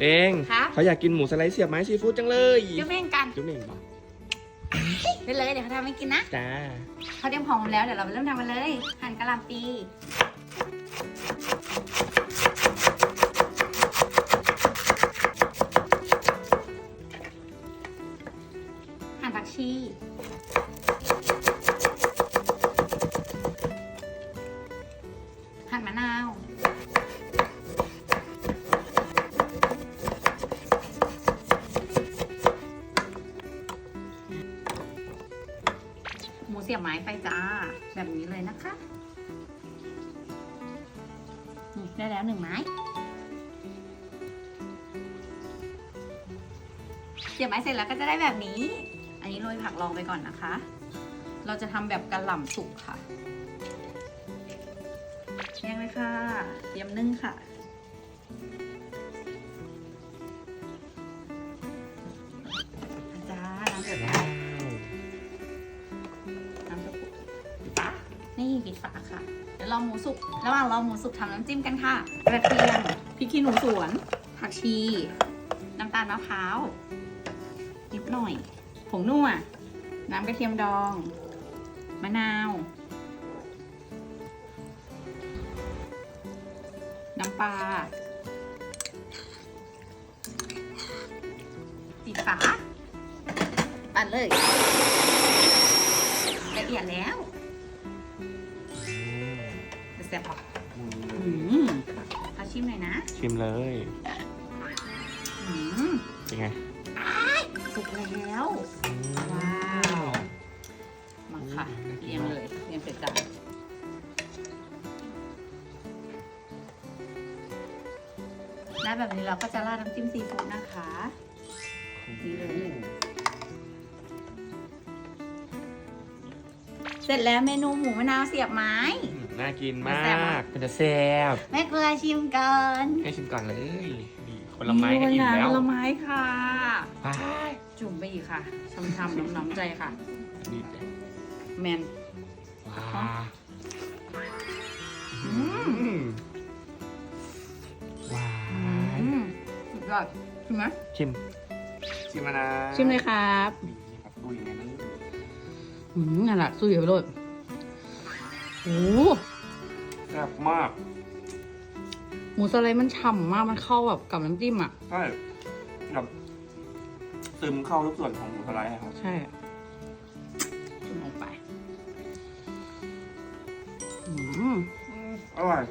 เองคะเขาอยากกินหมูสไลด์เสียบไม้ซีฟู้ดจังเลยจุ๊บเองกันจุ๊บเองบอกได้เลยเดี๋ยวเขาทำให้กินนะจ้าเขาเตรียมของมาแล้วเดี๋ยวเราไปเริ่มทำกันเลย หั่นกะหล่ำปีหั่นผักชี เสียบไม้ไปจ้า แบบนี้เลยนะคะนี่ได้แล้วหนึ่งไม้เสียบไม้เสร็จแล้วก็จะได้แบบนี้ อันนี้โรยผักรองไปก่อนนะคะ เราจะทำแบบกระหล่ำสุกค่ะเรียงเลยค่ะ เตรียมนึ่งค่ะ นี่ปิดฝาค่ะ เดี๋ยวรอหมูสุก ระหว่างรอหมูสุกทำน้ำจิ้มกันค่ะ กระเทียม พริกขี้หนูสวน ผักชี น้ำตาลมะพร้าว นิดหน่อย ผงนัว น้ำกระเทียมดอง มะนาว น้ำปลาปิดฝา ปั่นเลยละเอียดแล้ว ซ่บปะอืมเอาชิมหน่อยนะชิมเลย อืมเป็นไง สุกแล้ว ว้าว มาค่ะเรียงเลยเรียงเป็นจานได้แบบนี้เราก็จะราดน้ำจิ้มซีฟู้ดนะคะนี่เลย เสร็จแล้วเมนูหมูมะนาวเสียบไม้อืม น่ากินมาแซ่บปะกเป็นจะแซ่บแม่เกลือชิมก่อนให้ชิมก่อนเลยนี่คนละไม้ก็อิ่มแล้วผลไม้ค่ะว้ายจุ่มไปอีกค่ะช้ำๆน้ำๆใจค่ะนี่แมนว้าอืมอืมว้ายอืมสุดยอดชิมไหมชิม ชิมมานะชิมเลยครับนี่ครับตุ้ยเนี่ยนะอืมนั่นแหละสู้อยู่ไปเลย โอ้แซ่บมาก หมูสไลด์มันฉ่ำมากมันเข้าแบบกับน้ำจิ้มอะ ใช่แบบซึมเข้าทุกส่วนของหมูสไลด์อะครับ ใช่จุ่มลงไป อืม อร่อย